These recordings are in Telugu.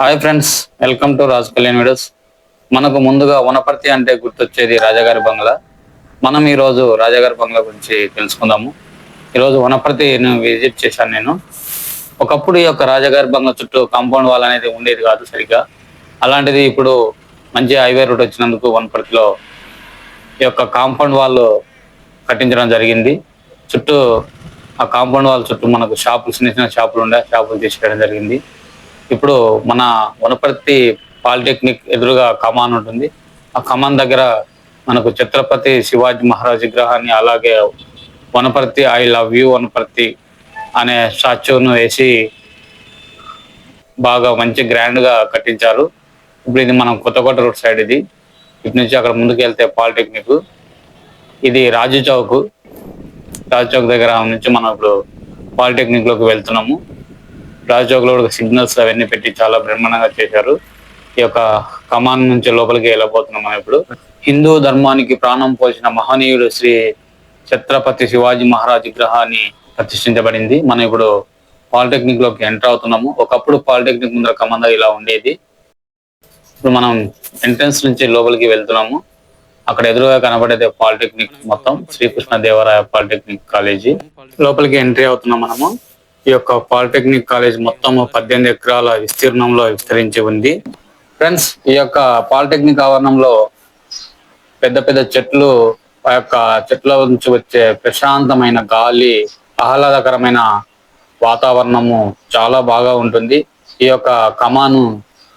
Hi friends welcome to Raj Kalyan videos మనకు ముందుగా వనపర్తి అంటే గుర్తొచ్చేది రాజాగారి బంగ్లా. మనం ఈరోజు రాజాగారి బంగ్లా గురించి తెలుసుకుందాము. ఈరోజు వనపర్తి విజిట్ చేశాను నేను. ఒకప్పుడు ఈ యొక్క రాజాగారి బంగ్లా చుట్టూ కాంపౌండ్ వాల్ అనేది ఉండేది కాదు సరిగ్గా. అలాంటిది ఇప్పుడు మంచి హైవే రూట్ వచ్చినందుకు వనపర్తిలో ఈ యొక్క కాంపౌండ్ వాల్ కట్టించడం జరిగింది. చుట్టూ ఆ కాంపౌండ్ వాల్ చుట్టూ మనకు షాపులు చిన్న చిన్న షాపులు ఉండే షాపులు తీసుకోవడం జరిగింది. ఇప్పుడు మన వనపర్తి పాలిటెక్నిక్ ఎదురుగా కమాన్ ఉంటుంది. ఆ కమాన్ దగ్గర మనకు ఛత్రపతి శివాజీ మహారాజ్ విగ్రహాన్ని అలాగే Wanaparthy I love you Wanaparthy అనే స్టాచ్యూను వేసి బాగా మంచి గ్రాండ్గా కట్టించారు. ఇప్పుడు ఇది మనం కొత్తకోట రోడ్ సైడ్ ఇది. ఇటు నుంచి అక్కడ ముందుకు వెళ్తే పాలిటెక్నిక్. ఇది రాజు చౌక్. రాజు చౌక్ దగ్గర నుంచి మనం ఇప్పుడు పాలిటెక్నిక్లోకి వెళ్తున్నాము. రాజు కూడా సిగ్నల్స్ అవన్నీ పెట్టి చాలా బ్రహ్మాండంగా చేశారు. ఈ యొక్క కమాన్ నుంచి లోపలికి వెళ్ళబోతున్నాం మనం ఇప్పుడు. హిందూ ధర్మానికి ప్రాణం పోసిన మహనీయుడు శ్రీ ఛత్రపతి శివాజీ మహారాజ్ విగ్రహాన్ని ప్రతిష్ఠించబడింది. మనం ఇప్పుడు పాలిటెక్నిక్లోకి ఎంటర్ అవుతున్నాము. ఒకప్పుడు పాలిటెక్నిక్ ముందర కమాంద ఇలా ఉండేది. ఇప్పుడు మనం ఎంట్రన్స్ నుంచి లోపలికి వెళ్తున్నాము. అక్కడ ఎదురుగా కనబడేది పాలిటెక్నిక్ మొత్తం. Srikrishna Devaraya polytechnic college. లోపలికి ఎంట్రీ అవుతున్నాం మనము. ఈ యొక్క పాలిటెక్నిక్ కాలేజ్ మొత్తం పద్దెనిమిది ఎకరాల విస్తీర్ణంలో విస్తరించి ఉంది. ఫ్రెండ్స్ ఈ యొక్క పాలిటెక్నిక్ ఆవరణంలో పెద్ద పెద్ద చెట్లు ఆ యొక్క చెట్ల నుంచి వచ్చే ప్రశాంతమైన గాలి ఆహ్లాదకరమైన వాతావరణము చాలా బాగా ఉంటుంది. ఈ యొక్క కమాను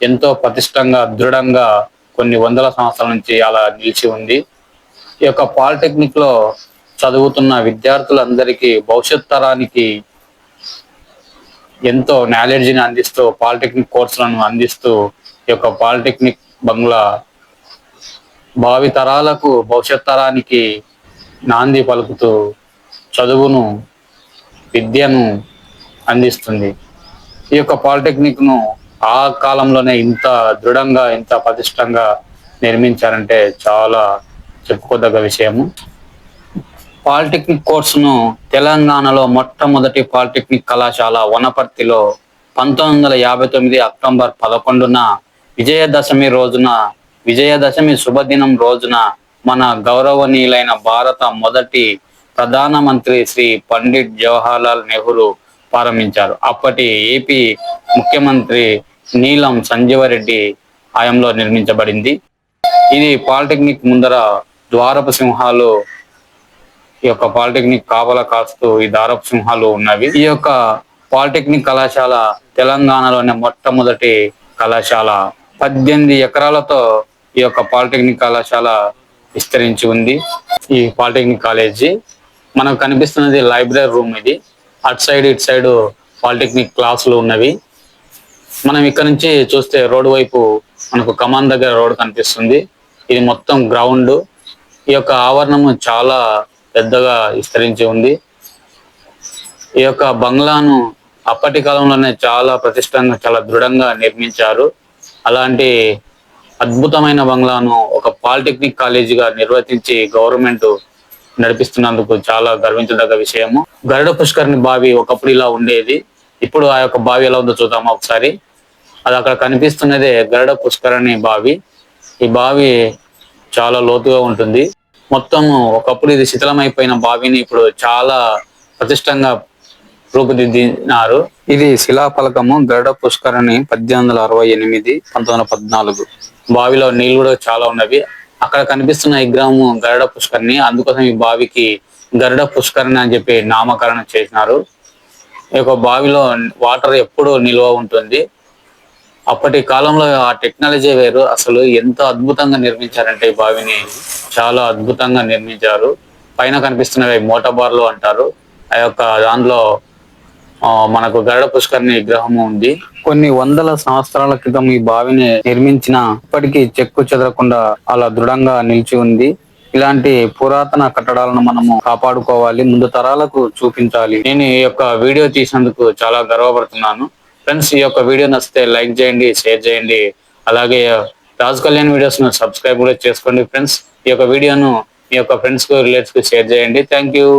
ఎంతో పటిష్టంగా దృఢంగా కొన్ని వందల సంవత్సరాల నుంచి అలా నిలిచి ఉంది. ఈ యొక్క పాలిటెక్నిక్లో చదువుతున్న విద్యార్థులందరికీ భవిష్యత్ తరానికి ఎంతో నాలెడ్జిని అందిస్తూ పాలిటెక్నిక్ కోర్సులను అందిస్తూ ఈ యొక్క పాలిటెక్నిక్ బంగ్లా భావి తరాలకు భవిష్యత్ తరానికి నాంది పలుకుతూ చదువును విద్యను అందిస్తుంది. ఈ యొక్క పాలిటెక్నిక్ను ఆ కాలంలోనే ఇంత దృఢంగా ఇంత పటిష్టంగా నిర్మించారంటే చాలా చెప్పుకోదగ్గ విషయము. పాలిటెక్నిక్ కోర్సును తెలంగాణలో మొట్టమొదటి పాలిటెక్నిక్ కళాశాల వనపర్తిలో పంతొమ్మిది వందల యాభై తొమ్మిది అక్టోబర్ పదకొండున విజయదశమి రోజున విజయదశమి శుభదినం రోజున మన గౌరవనీయులైన భారత మొదటి ప్రధానమంత్రి శ్రీ పండిట్ జవహర్లాల్ నెహ్రూ ప్రారంభించారు. అప్పటి ఏపీ ముఖ్యమంత్రి నీలం సంజీవరెడ్డి హయాంలో నిర్మించబడింది. ఇది పాలిటెక్నిక్ ముందర ద్వారపు సింహాలు ఈ యొక్క పాలిటెక్నిక్ కాపలా కాస్తూ ఈ దారపు సింహాలు ఉన్నవి. ఈ యొక్క పాలిటెక్నిక్ కళాశాల తెలంగాణలోనే మొట్టమొదటి కళాశాల. పద్దెనిమిది ఎకరాలతో ఈ యొక్క పాలిటెక్నిక్ కళాశాల విస్తరించి ఉంది. ఈ పాలిటెక్నిక్ కాలేజీ. మనకు కనిపిస్తున్నది లైబ్రరీ రూమ్ ఇది. అటు సైడ్ ఇటు సైడ్ పాలిటెక్నిక్ క్లాసులు ఉన్నవి. మనం ఇక్కడ నుంచి చూస్తే రోడ్డు వైపు మనకు కమాన్ దగ్గర రోడ్ కనిపిస్తుంది. ఇది మొత్తం గ్రౌండ్. ఈ యొక్క ఆవరణము చాలా పెద్దగా విస్తరించి ఉంది. ఈ యొక్క బంగ్లాను అప్పటి కాలంలోనే చాలా ప్రతిష్టంగా చాలా దృఢంగా నిర్మించారు. అలాంటి అద్భుతమైన బంగ్లాను ఒక పాలిటెక్నిక్ కాలేజీగా నిర్వర్తించి గవర్నమెంట్ నడిపిస్తున్నందుకు చాలా గర్వించదగ్గ విషయము. గరుడ పుష్కరిణి బావి ఒకప్పుడు ఇలా ఉండేది. ఇప్పుడు ఆ యొక్క బావి ఎలా ఉందో చూద్దామా ఒకసారి. అది అక్కడ కనిపిస్తున్నదే గరుడ పుష్కరణి బావి. ఈ బావి చాలా లోతుగా ఉంటుంది. మొత్తం ఒకప్పుడు ఇది శిథిలమైపోయిన బావిని ఇప్పుడు చాలా ప్రతిష్టంగా రూపుదిద్దినారు. ఇది శిలాఫలకము గరుడ పుష్కరణి పద్దెనిమిది వందల అరవై ఎనిమిది పంతొమ్మిది వందల పద్నాలుగు. బావిలో నీళ్ళు కూడా చాలా ఉన్నవి. అక్కడ కనిపిస్తున్న ఈ గ్రామం గరుడ పుష్కరణి అందుకోసం ఈ బావికి గరుడ పుష్కరణి అని చెప్పి నామకరణం చేసినారు. ఈ యొక్క బావిలో వాటర్ ఎప్పుడూ నిల్వ ఉంటుంది. అప్పటి కాలంలో ఆ టెక్నాలజీ వేరు. అసలు ఎంత అద్భుతంగా నిర్మించారంటే ఈ బావిని చాలా అద్భుతంగా నిర్మించారు. పైన కనిపిస్తున్నవి మోటబార్లు అంటారు. ఆ యొక్క దానిలో ఆ, మనకు గరుడ పుష్కరిణి విగ్రహము ఉంది. కొన్ని వందల సంవత్సరాల క్రితం ఈ బావిని నిర్మించిన ఇప్పటికీ చెక్కు చెదరకుండా అలా దృఢంగా నిలిచి ఉంది. ఇలాంటి పురాతన కట్టడాలను మనము కాపాడుకోవాలి ముందు తరాలకు చూపించాలి. నేను ఈ యొక్క వీడియో తీసినందుకు చాలా గర్వపడుతున్నాను. ఫ్రెండ్స్ ఈ యొక్క వీడియో నచ్చితే లైక్ చేయండి షేర్ చేయండి. అలాగే రాజ్ కళ్యాణ్ వీడియోస్ను సబ్స్క్రైబ్ కూడా చేసుకోండి ఫ్రెండ్స్. ఈ యొక్క వీడియోను మీ యొక్క ఫ్రెండ్స్కు రిలేటివ్స్కు షేర్ చేయండి. Thank you.